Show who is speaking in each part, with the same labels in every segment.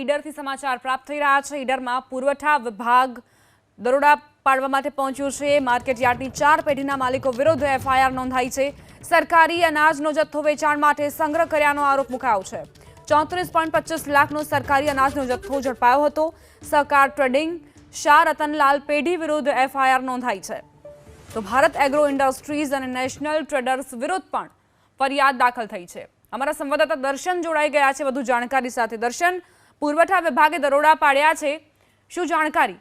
Speaker 1: ઈડરથી સમાચાર પ્રાપ્ત થઈ રહ્યા છે. ઈડરમાં પુરવઠા વિભાગ દરોડા પાડવા માટે પહોંચ્યું છે. માર્કેટ યાર્ડની ચાર પેઢીના માલિકો વિરુદ્ધ એફઆઈઆર નોંધાઈ છે. સરકારી અનાજનો જથ્થો વેચાણ માટે સંગ્રહ કર્યાનો આરોપ મુકાયો છે. ચોત્રીસ પોઈન્ટ પચીસ લાખનો સરકારી અનાજનો જથ્થો ઝડપાયો હતો. સહકાર ટ્રેડિંગ શાહ રતનલાલ પેઢી વિરુદ્ધ એફઆઈઆર નોંધાઈ છે. તો ભારત એગ્રો ઇન્ડસ્ટ્રીઝ અને નેશનલ ટ્રેડર્સ વિરુદ્ધ પણ ફરિયાદ દાખલ થઈ છે. અમારા સંવાદદાતા દર્શન જોડાઈ ગયા છે. વધુ જાણકારી સાથે દર્શન પુરવઠા વિભાગે દરોડા પાડ્યા છે. શું જાણકારી?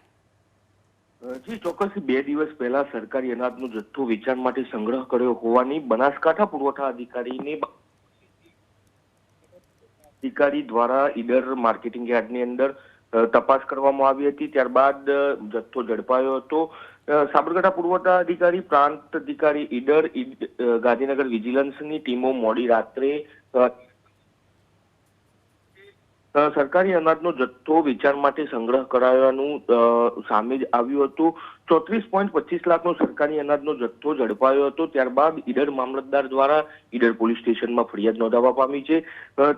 Speaker 2: જી, ચોક્કસ બે દિવસ પહેલા સરકારી અનાજનો જથ્થો વેચાણ માટે સંગ્રહ કર્યો હોવાની બનાસકાંઠા પુરવઠા અધિકારીને અધિકારી દ્વારા ઈડર માર્કેટિંગ યાર્ડની અંદર તપાસ કરવામાં આવી હતી. ત્યારબાદ જથ્થો ઝડપાયો હતો. સાબરકાંઠા પુરવઠા અધિકારી, પ્રાંત અધિકારી ઈડર ગાંધીનગર વિજિલન્સની ટીમો મોડી રાત્રે સરકારી અનાજનો જથ્થો વેચાણ માટે સંગ્રહ કરાવવાનું સામે જ આવ્યું હતું. ચોત્રીસ પોઈન્ટ પચીસ લાખનો સરકારી અનાજનો જથ્થો ઝડપાયો હતો. ત્યારબાદ ઈડર મામલતદાર દ્વારા ઈડર પોલીસ સ્ટેશનમાં ફરિયાદ નોંધાવવા પામી છે.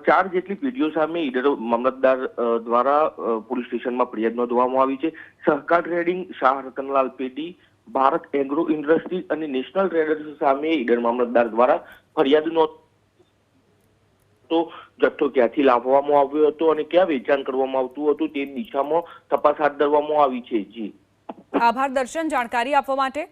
Speaker 2: ચાર જેટલી પેઢીઓ સામે ઈડર મામલતદાર દ્વારા પોલીસ સ્ટેશનમાં ફરિયાદ નોંધવામાં આવી છે. સહકાર ટ્રેડિંગ, શાહ રતનલાલ પેઢી, ભારત એગ્રો ઇન્ડસ્ટ્રીઝ અને નેશનલ ટ્રેડર્સ સામે ઈડર મામલતદાર દ્વારા ફરિયાદ નોંધ તો જથ્થો ક્યાંથી લાવવામાં આવ્યો હતો અને ક્યાં વેચાણ કરવામાં આવતું હતું તે દિશામાં તપાસ હાથ ધરવામાં આવી છે. જી.
Speaker 1: આભાર, દર્શન, જાણકારી આપવા માટે.